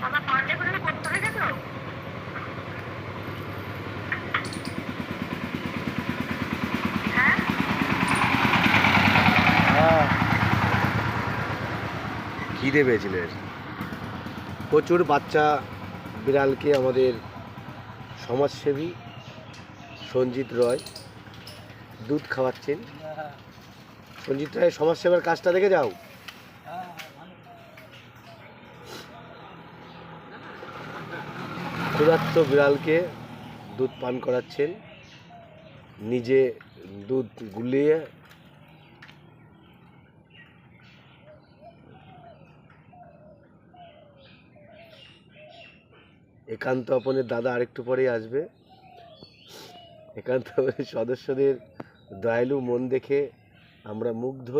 বাবা পান্ডে করে করতে হয়ে? হ্যাঁ। খিদে পেয়েছিল প্রচুর বাচ্চা বিড়ালকে আমাদের সমাজসেবী সঞ্জিত রয় দুধ খাওয়াচ্ছেন। সঞ্জিত রায় সমাজসেবার কাজটা দেখে যাও। ক্ষুধার্ত বিড়ালকে দুধ পান করাচ্ছেন। নিজে দুধ গুলিয়ে একান্ত আপনের দাদা আরেকটু পরেই আসবে। একান্ত সদস্যদের দয়ালু মন দেখে আমরা মুগ্ধ।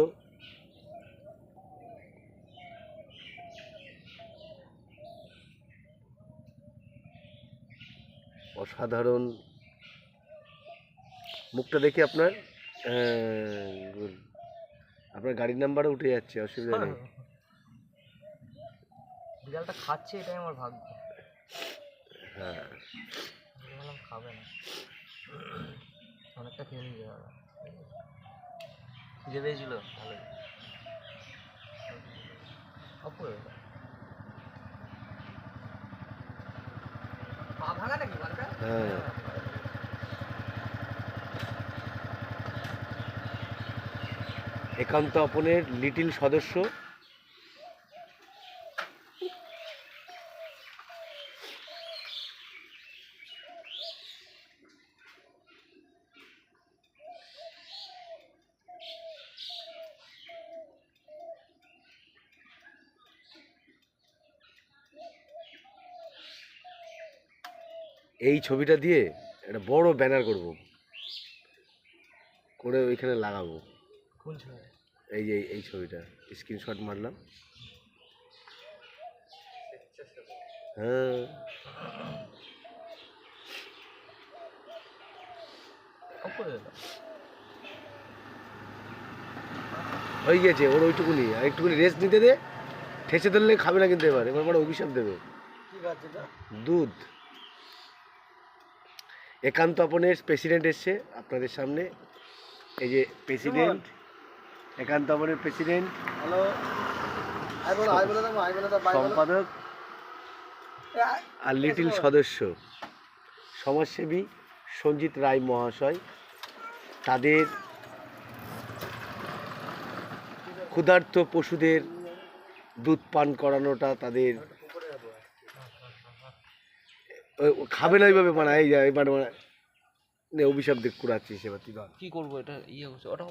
অসাধারণ মুখটা দেখে আপনার আপনার গাড়ির নাম্বারও উঠে যাচ্ছে অসুবিধা নেই। বিড়ালটা খাচ্ছে এটাই আমার ভাগ্য। হ্যাঁ। খাবে না। অনেকটা খেয়ে নিয়ে যাবে খিদে পেয়েছিল? ভালো। অপরে হ্যাঁ। একান্ত আপনের লিটিল সদস্য এই ছবিটা দিয়ে একটা বড় ব্যানার করব। করে ওইখানে লাগাবো। কোন ছবি? এই যে এই ছবিটা। স্ক্রিনশট মারলাম। হ্যাঁ। হয়ে গেছে ওর ওইটুকুনি। আর একটুকুনি রেস্ট নিতে দে। ঠেসে ধরলে খাবে না কিন্তু এবার। এবার অভিশাপ দেবে। দুধ। একান্ত আপনের প্রেসিডেন্ট এসছে আপনাদের সামনে। এই যে প্রেসিডেন্ট একান্ত আপনের প্রেসিডেন্ট হ্যালো সম্পাদক আর লিটিল সদস্য সমাজসেবী সঞ্জিত রায় মহাশয় তাদের ক্ষুধার্ত পশুদের দুধ পান করানোটা তাদের খাবে না এইভাবে মানে এই যা এবার মানে নে, অভিশাপ দেখ কুড়াচ্ছিস এবার তুই কি করব এটা? ইয়ে হচ্ছে ওটা